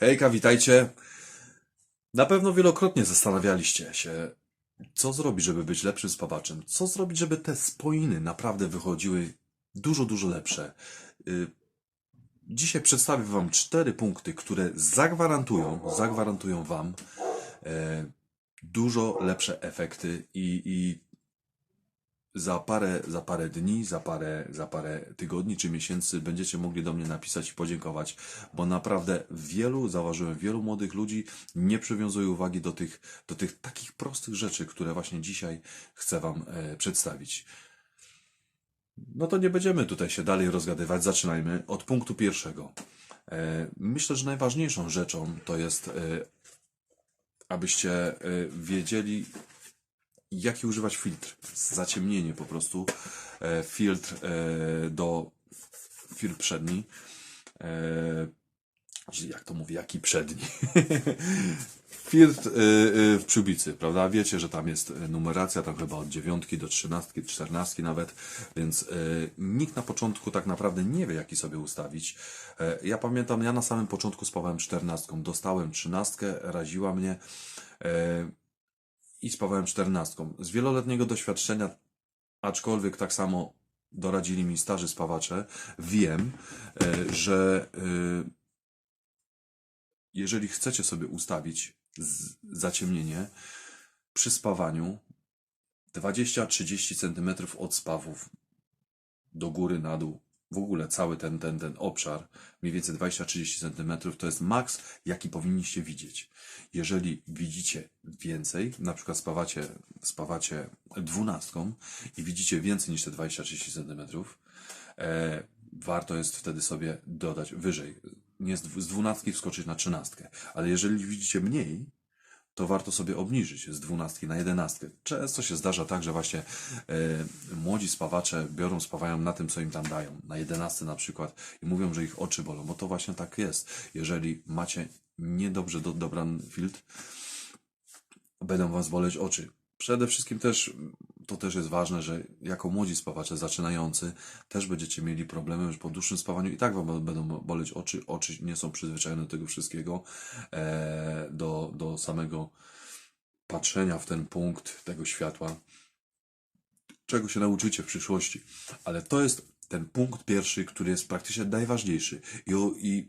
Hejka, witajcie. Na pewno wielokrotnie zastanawialiście się, co zrobić, żeby być lepszym spawaczem. Co zrobić, żeby te spoiny naprawdę wychodziły dużo, dużo lepsze. Y, Dzisiaj przedstawię Wam cztery punkty, które zagwarantują, zagwarantują Wam e, dużo lepsze efekty i, i za parę, za parę dni, za parę, za parę tygodni czy miesięcy będziecie mogli do mnie napisać i podziękować, bo naprawdę wielu, zauważyłem, wielu młodych ludzi nie przywiązuje uwagi do tych, do tych takich prostych rzeczy, które właśnie dzisiaj chcę Wam e, przedstawić. No to nie będziemy tutaj się dalej rozgadywać. Zaczynajmy od punktu pierwszego. E, Myślę, że najważniejszą rzeczą to jest, e, abyście wiedzieli, jaki używać filtr. Zaciemnienie po prostu. E, Filtr e, do filtr przedni. E, Jak to mówię, jaki przedni? Filtr e, e, w przyłbicy, prawda? Wiecie, że tam jest numeracja, tam chyba od dziewiątki do trzynastki, czternastki nawet, więc e, nikt na początku tak naprawdę nie wie, jaki sobie ustawić. E, Ja pamiętam, ja na samym początku spawałem czternastką, dostałem trzynastkę, raziła mnie. E, i spawałem czternastką. Z wieloletniego doświadczenia, aczkolwiek tak samo doradzili mi starzy spawacze, wiem, e, że e, jeżeli chcecie sobie ustawić z- zaciemnienie przy spawaniu 20-30 cm od spawów do góry, na dół, w ogóle cały ten, ten, ten obszar, mniej więcej 20-30 cm, to jest maks, jaki powinniście widzieć. Jeżeli widzicie więcej, na przykład spawacie, spawacie dwunastką i widzicie więcej niż te 20-30 cm, e, warto jest wtedy sobie dodać wyżej. Nie z, dwu- z dwunastki wskoczyć na trzynastkę, ale jeżeli widzicie mniej, to warto sobie obniżyć z dwunastki na jedenastkę. Często się zdarza tak, że właśnie e, młodzi spawacze biorą, spawają na tym, co im tam dają. Na jedenastce na przykład i mówią, że ich oczy bolą, bo to właśnie tak jest. Jeżeli macie niedobrze do, dobrany filtr, będą was boleć oczy. Przede wszystkim też, to też jest ważne, że jako młodzi spawacze zaczynający też będziecie mieli problemy już po dłuższym spawaniu i tak wam będą boleć oczy. Oczy nie są przyzwyczajone do tego wszystkiego, e, do, do samego patrzenia w ten punkt tego światła, czego się nauczycie w przyszłości. Ale to jest ten punkt pierwszy, który jest praktycznie najważniejszy. I, i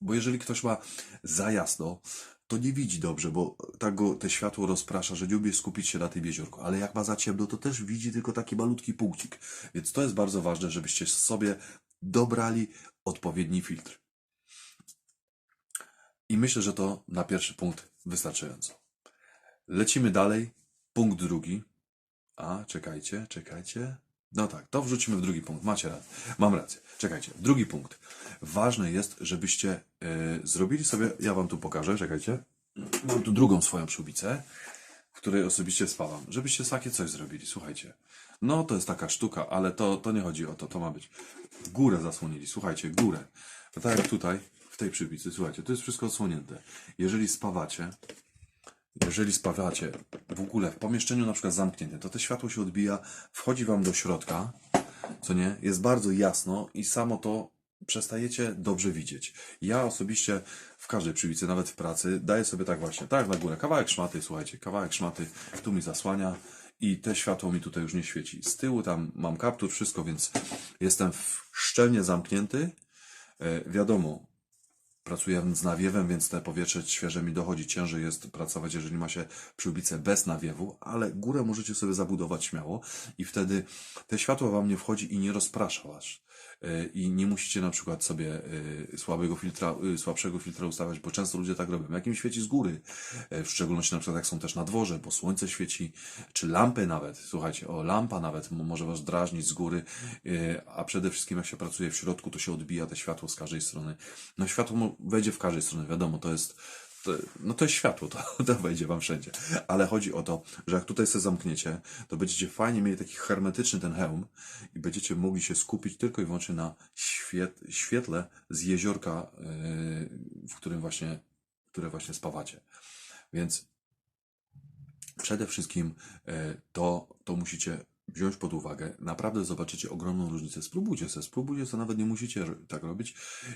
bo jeżeli ktoś ma za jasno, to nie widzi dobrze, bo tak go te światło rozprasza, że nie umie skupić się na tym jeziorku. Ale jak ma za ciemno, to też widzi tylko taki malutki punkcik. Więc to jest bardzo ważne, żebyście sobie dobrali odpowiedni filtr. I myślę, że to na pierwszy punkt wystarczająco. Lecimy dalej. Punkt drugi. A, czekajcie, czekajcie. No tak, to wrzucimy w drugi punkt. Macie rację. Mam rację. Czekajcie. Drugi punkt. Ważne jest, żebyście e, zrobili sobie. Ja wam tu pokażę, czekajcie. Mam tu drugą swoją przyłbicę, w której osobiście spawam. Żebyście takie coś zrobili. Słuchajcie. No, to jest taka sztuka, ale to, to nie chodzi o to. To ma być. Górę zasłonili. Słuchajcie, górę. Tak jak tutaj, w tej przyłbicy. Słuchajcie, to jest wszystko odsłonięte. Jeżeli spawacie, jeżeli spawacie w ogóle w pomieszczeniu na przykład zamkniętym, to to światło się odbija, wchodzi wam do środka, co nie, jest bardzo jasno i samo to przestajecie dobrze widzieć. Ja osobiście w każdej przywicy, nawet w pracy, daję sobie tak właśnie, tak na górę, kawałek szmaty, słuchajcie, kawałek szmaty, tu mi zasłania i te światło mi tutaj już nie świeci. Z tyłu tam mam kaptur, wszystko, więc jestem szczelnie zamknięty. E, wiadomo, Pracuję z nawiewem, więc te powietrze świeże mi dochodzi. Ciężej jest pracować, jeżeli ma się przyłbicę bez nawiewu, ale górę możecie sobie zabudować śmiało i wtedy te światło wam nie wchodzi i nie rozprasza was. Yy, I nie musicie na przykład sobie yy, słabego filtra, yy, słabszego filtra ustawiać, bo często ludzie tak robią. Jak im świeci z góry, w szczególności na przykład jak są też na dworze, bo słońce świeci, czy lampy nawet, słuchajcie, o lampa nawet może was drażnić z góry, a przede wszystkim jak się pracuje w środku, to się odbija te światło z każdej strony. No światło wejdzie w każdej stronie, wiadomo, to jest, to, no to jest światło, to, to wejdzie wam wszędzie. Ale chodzi o to, że jak tutaj sobie zamkniecie, to będziecie fajnie mieli taki hermetyczny ten hełm i będziecie mogli się skupić tylko i wyłącznie na świet, świetle z jeziorka, yy, w którym właśnie, które właśnie spawacie. Więc przede wszystkim e, to, to musicie wziąć pod uwagę. Naprawdę zobaczycie ogromną różnicę. Spróbujcie sobie, spróbujcie sobie, nawet nie musicie tak robić.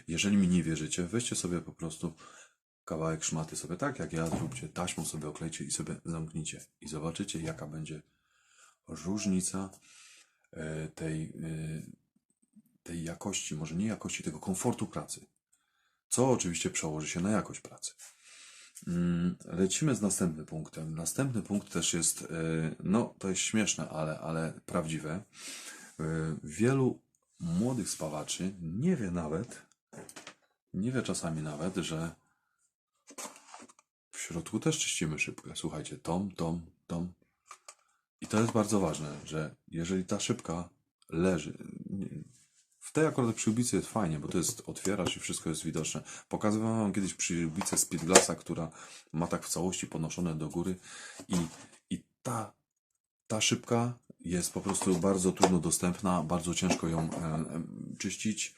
Jeżeli mi nie wierzycie, weźcie sobie po prostu kawałek szmaty sobie tak, jak ja zróbcie, taśmą sobie oklejcie i sobie zamknijcie. I zobaczycie, jaka będzie różnica e, tej, e, tej jakości, może nie jakości, tego komfortu pracy. Co oczywiście przełoży się na jakość pracy. Mm, Lecimy z następnym punktem. Następny punkt też jest, e, no to jest śmieszne, ale, ale prawdziwe. Wielu młodych spawaczy nie wie nawet, nie wie czasami nawet, że w środku też czyścimy szybkę. Słuchajcie, tom, tom, tom. I to jest bardzo ważne, że jeżeli ta szybka leży, w tej akurat przyłbicy jest fajnie, bo to jest, otwierasz i wszystko jest widoczne. Pokazywałem wam kiedyś przyłbicę Speedglassa, która ma tak w całości podnoszone do góry i, i ta, ta szybka jest po prostu bardzo trudno dostępna, bardzo ciężko ją e, e, czyścić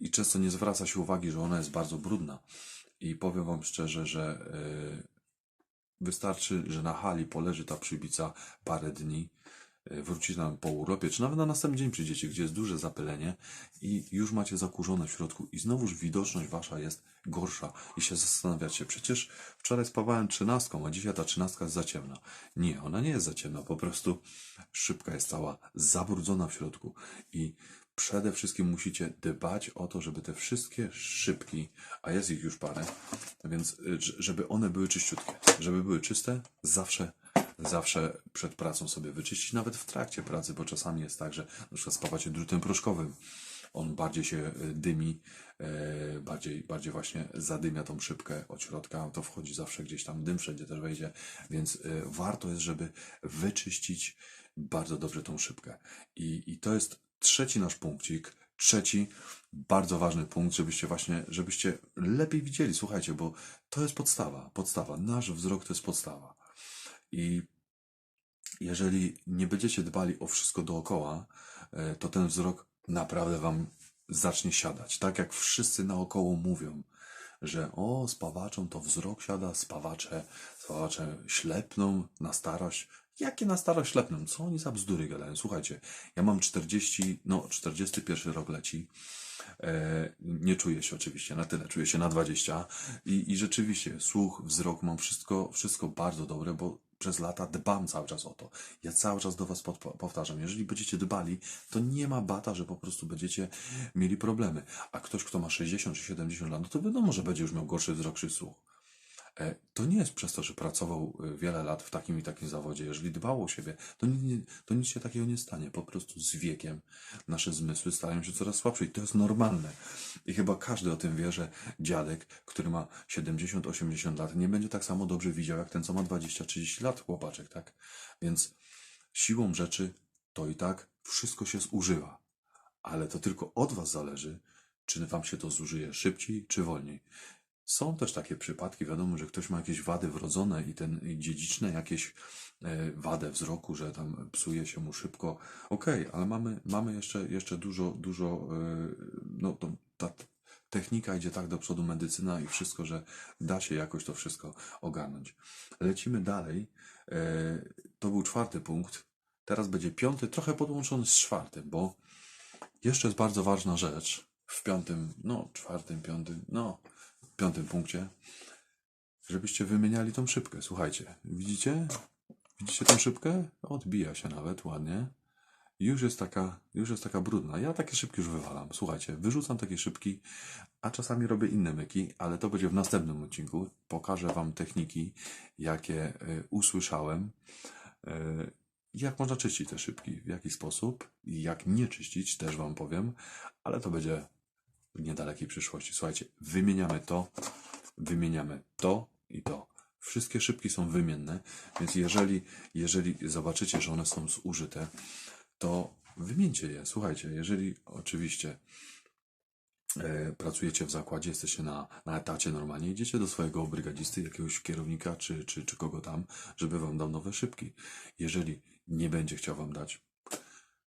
i często nie zwraca się uwagi, że ona jest bardzo brudna. I powiem wam szczerze, że e, wystarczy, że na hali poleży ta przybica parę dni, e, wrócicie nam po urlopie, czy nawet na następny dzień przyjdziecie, gdzie jest duże zapylenie i już macie zakurzone w środku i znowuż widoczność wasza jest gorsza i się zastanawiacie, przecież wczoraj spawałem trzynastką, a dzisiaj ta trzynastka jest za ciemna. Nie, ona nie jest za ciemna, po prostu szybka jest cała zabrudzona w środku i przede wszystkim musicie dbać o to, żeby te wszystkie szybki, a jest ich już parę, więc ż- żeby one były czyściutkie, żeby były czyste, zawsze zawsze przed pracą sobie wyczyścić, nawet w trakcie pracy, bo czasami jest tak, że na przykład spawacie drutem proszkowym, on bardziej się y, dymi, e, bardziej, bardziej właśnie zadymia tą szybkę od środka, to wchodzi zawsze gdzieś tam dym wszędzie też wejdzie, więc y, warto jest, żeby wyczyścić bardzo dobrze tą szybkę. I, I to jest trzeci nasz punkcik, trzeci bardzo ważny punkt, żebyście właśnie, żebyście lepiej widzieli, słuchajcie, bo to jest podstawa, podstawa, nasz wzrok to jest podstawa. I jeżeli nie będziecie dbali o wszystko dookoła, e, to ten wzrok naprawdę wam zacznie siadać. Tak jak wszyscy naokoło mówią, że o, spawaczom to wzrok siada, spawacze, spawacze ślepną na starość. Jakie na starość ślepną? Co oni za bzdury gadają? Słuchajcie, ja mam 40, no 41 rok leci. E, nie czuję się oczywiście na tyle, czuję się na 20 i, i rzeczywiście słuch, wzrok mam wszystko, wszystko bardzo dobre, bo przez lata dbam cały czas o to. Ja cały czas do Was powtarzam, jeżeli będziecie dbali, to nie ma bata, że po prostu będziecie mieli problemy. A ktoś, kto ma 60 czy 70 lat, no to wiadomo, że będzie już miał gorszy wzrok czy słuch. E, To nie jest przez to, że pracował e, wiele lat w takim i takim zawodzie. Jeżeli dbał o siebie, to, nie, to nic się takiego nie stanie. Po prostu z wiekiem nasze zmysły stają się coraz słabsze i to jest normalne. I chyba każdy o tym wie, że dziadek, który ma 70-80 lat, nie będzie tak samo dobrze widział jak ten, co ma 20-30 lat, chłopaczek, tak? Więc siłą rzeczy to i tak wszystko się zużywa. Ale to tylko od Was zależy, czy Wam się to zużyje szybciej, czy wolniej. Są też takie przypadki, wiadomo, że ktoś ma jakieś wady wrodzone i ten dziedziczne jakieś e, wadę wzroku, że tam psuje się mu szybko. Okej, ale mamy, mamy jeszcze, jeszcze dużo, dużo, e, no to, ta technika idzie tak do przodu, medycyna i wszystko, że da się jakoś to wszystko ogarnąć. Lecimy dalej. E, to był czwarty punkt. Teraz będzie piąty, trochę podłączony z czwartym, bo jeszcze jest bardzo ważna rzecz w piątym, no czwartym, piątym, no piątym punkcie, żebyście wymieniali tą szybkę. Słuchajcie, widzicie? Widzicie tą szybkę? Odbija się nawet ładnie. Już jest taka, już jest taka brudna. Ja takie szybki już wywalam. Słuchajcie, wyrzucam takie szybki, a czasami robię inne myki, ale to będzie w następnym odcinku. Pokażę wam techniki, jakie y, usłyszałem. Y, jak można czyścić te szybki, w jaki sposób i jak nie czyścić, też wam powiem, ale to będzie niedalekiej przyszłości. Słuchajcie, wymieniamy to, wymieniamy to i to. Wszystkie szybki są wymienne, więc jeżeli, jeżeli zobaczycie, że one są zużyte, to wymieńcie je. Słuchajcie, jeżeli oczywiście e, pracujecie w zakładzie, jesteście na, na etacie normalnie, idziecie do swojego brygadisty, jakiegoś kierownika czy, czy, czy kogo tam, żeby wam dał nowe szybki. Jeżeli nie będzie chciał wam dać,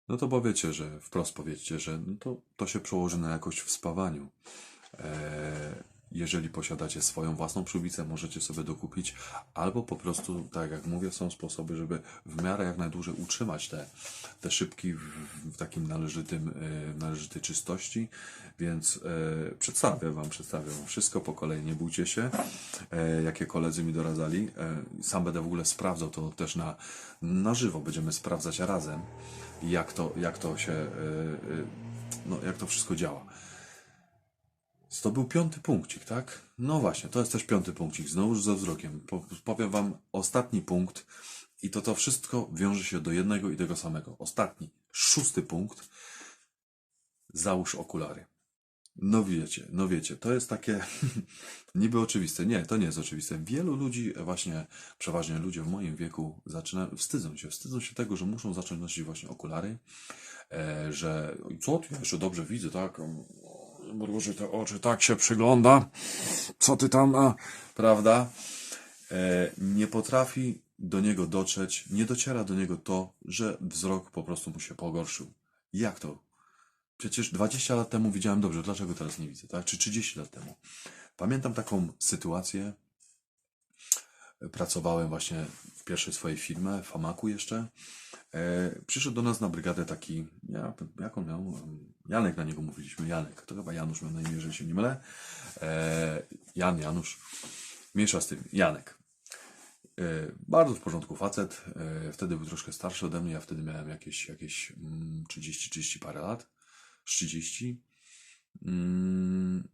no to powiecie, że wprost powiedzcie, że no to, to się przełoży na jakość w spawaniu. E, jeżeli posiadacie swoją własną przyłbicę, możecie sobie dokupić, albo po prostu, tak jak mówię, są sposoby, żeby w miarę jak najdłużej utrzymać te, te szybki w, w takim należytym, e, należytej czystości, więc e, przedstawię Wam, przedstawię Wam wszystko po kolei, nie bójcie się, e, jakie koledzy mi doradzali. E, sam będę w ogóle sprawdzał to też na, na żywo, będziemy sprawdzać razem, jak to, jak to się, e, e, no, jak to wszystko działa. To był piąty punkcik, tak? No właśnie, to jest też piąty punkcik, znowu ze wzrokiem. Po- Powiem wam ostatni punkt i to to wszystko wiąże się do jednego i tego samego. Ostatni, szósty punkt. Załóż okulary. No wiecie, no wiecie, to jest takie niby oczywiste. Nie, to nie jest oczywiste. Wielu ludzi, właśnie, przeważnie ludzie w moim wieku, zaczyna, wstydzą się, wstydzą się tego, że muszą zacząć nosić właśnie okulary, e, że co ty, jeszcze dobrze widzę, tak? Mruży te oczy, tak się przygląda. Co ty tam, a? Prawda? E, nie potrafi do niego dotrzeć, nie dociera do niego to, że wzrok po prostu mu się pogorszył. Jak to? Przecież 20 lat temu widziałem dobrze, dlaczego teraz nie widzę, tak? Czy 30 lat temu. Pamiętam taką sytuację. Pracowałem właśnie w pierwszej swojej firmie, w Famaku jeszcze. E, przyszedł do nas na brygadę taki, ja, jak on miał? Janek na niego mówiliśmy, Janek. To chyba Janusz miał na imię, jeżeli się nie mylę. E, Jan, Janusz. Mniejsza z tym, Janek. E, bardzo w porządku facet. E, wtedy był troszkę starszy ode mnie, ja wtedy miałem jakieś, jakieś mm, 30, 30 parę lat. Z 30. Mm,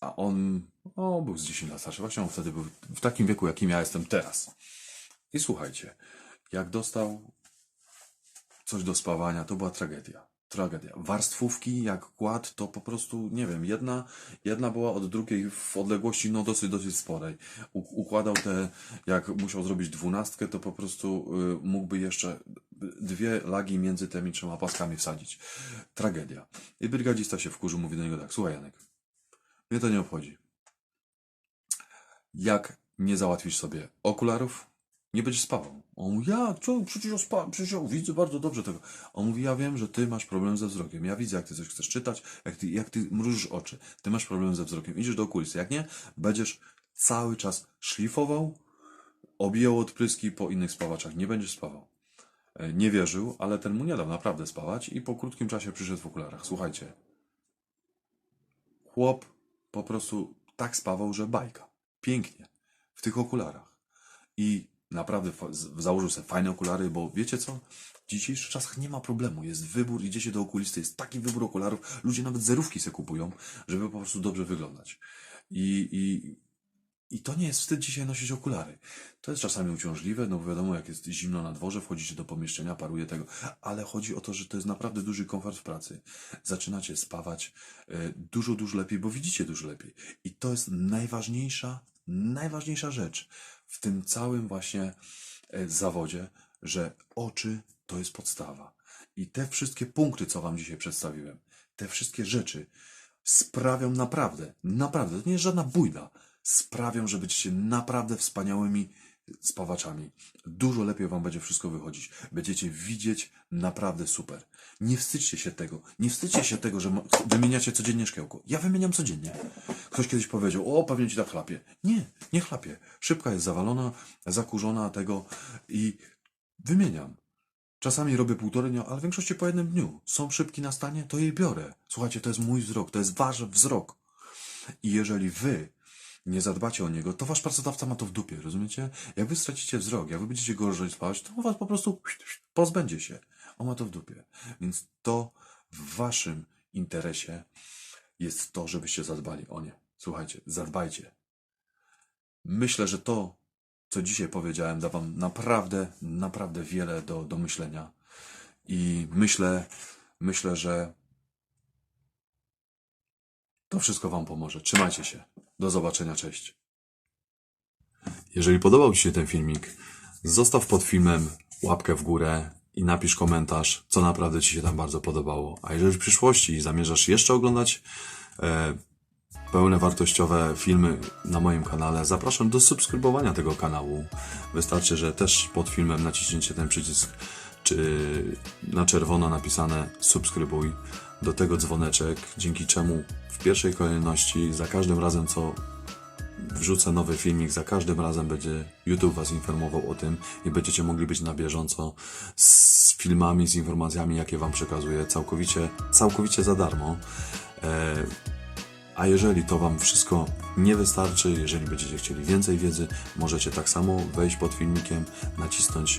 a on o, był z 10 lat starszy. Właśnie on wtedy był w takim wieku, jakim ja jestem teraz. I słuchajcie, jak dostał coś do spawania, to była tragedia. Tragedia. Warstwówki, jak kładł, to po prostu, nie wiem, jedna, jedna była od drugiej w odległości, no dosyć, dosyć sporej. U, układał te, jak musiał zrobić dwunastkę, to po prostu y, mógłby jeszcze dwie lagi między tymi trzema paskami wsadzić. Tragedia. I brygadzista się wkurzył, mówi do niego tak, słuchaj Janek, mnie to nie obchodzi. Jak nie załatwisz sobie okularów, nie będziesz spawał. On mówi, ja, co, przecież ja, spa, przecież ja widzę bardzo dobrze tego. On mówi, ja wiem, że ty masz problem ze wzrokiem. Ja widzę, jak ty coś chcesz czytać, jak ty, jak ty mrużysz oczy. Ty masz problem ze wzrokiem. Idziesz do okulisty. Jak nie, będziesz cały czas szlifował, obijał odpryski po innych spawaczach. Nie będziesz spawał. E, Nie wierzył, ale ten mu nie dał naprawdę spawać i po krótkim czasie przyszedł w okularach. Słuchajcie, chłop po prostu tak spawał, że bajka. Pięknie. W tych okularach. I naprawdę założył sobie fajne okulary, bo wiecie co? W dzisiejszych czasach nie ma problemu. Jest wybór, idziecie do okulisty, jest taki wybór okularów. Ludzie nawet zerówki se kupują, żeby po prostu dobrze wyglądać. I, i, i to nie jest wstyd dzisiaj nosić okulary. To jest czasami uciążliwe, no wiadomo, jak jest zimno na dworze, wchodzicie do pomieszczenia, paruje tego, ale chodzi o to, że to jest naprawdę duży komfort w pracy. Zaczynacie spawać e, dużo, dużo lepiej, bo widzicie dużo lepiej. I to jest najważniejsza, najważniejsza rzecz w tym całym właśnie e, zawodzie, że oczy to jest podstawa. I te wszystkie punkty, co Wam dzisiaj przedstawiłem, te wszystkie rzeczy sprawią naprawdę, naprawdę, to nie jest żadna bójda, sprawią, że będziecie naprawdę wspaniałymi spawaczami. Dużo lepiej Wam będzie wszystko wychodzić. Będziecie widzieć naprawdę super. Nie wstydźcie się tego. Nie wstydźcie się tego, że wymieniacie codziennie szkiełko. Ja wymieniam codziennie. Ktoś kiedyś powiedział, o, pewnie Ci tak chlapie. Nie, nie chlapie. Szybka jest zawalona, zakurzona tego i wymieniam. Czasami robię półtorej dnia, ale w większości po jednym dniu. Są szybki na stanie, to je biorę. Słuchajcie, to jest mój wzrok, to jest wasz wzrok. I jeżeli wy nie zadbacie o niego, to wasz pracodawca ma to w dupie, rozumiecie? Jak wy stracicie wzrok, jak wy będziecie gorzej spać, to on was po prostu pozbędzie się. On ma to w dupie. Więc to w waszym interesie jest to, żebyście zadbali o nie. Słuchajcie, zadbajcie. Myślę, że to, co dzisiaj powiedziałem, da wam naprawdę, naprawdę wiele do, do myślenia. I myślę, myślę, że to wszystko wam pomoże. Trzymajcie się. Do zobaczenia. Cześć. Jeżeli podobał Ci się ten filmik, zostaw pod filmem łapkę w górę i napisz komentarz, co naprawdę Ci się tam bardzo podobało. A jeżeli w przyszłości zamierzasz jeszcze oglądać e, pełne wartościowe filmy na moim kanale, zapraszam do subskrybowania tego kanału. Wystarczy, że też pod filmem naciśnięcie ten przycisk czy na czerwono napisane subskrybuj, do tego dzwoneczek, dzięki czemu w pierwszej kolejności za każdym razem co wrzucę nowy filmik, za każdym razem będzie YouTube Was informował o tym i będziecie mogli być na bieżąco z filmami, z informacjami, jakie Wam przekazuję całkowicie, całkowicie za darmo. E, a jeżeli to Wam wszystko nie wystarczy, jeżeli będziecie chcieli więcej wiedzy, możecie tak samo wejść pod filmikiem, nacisnąć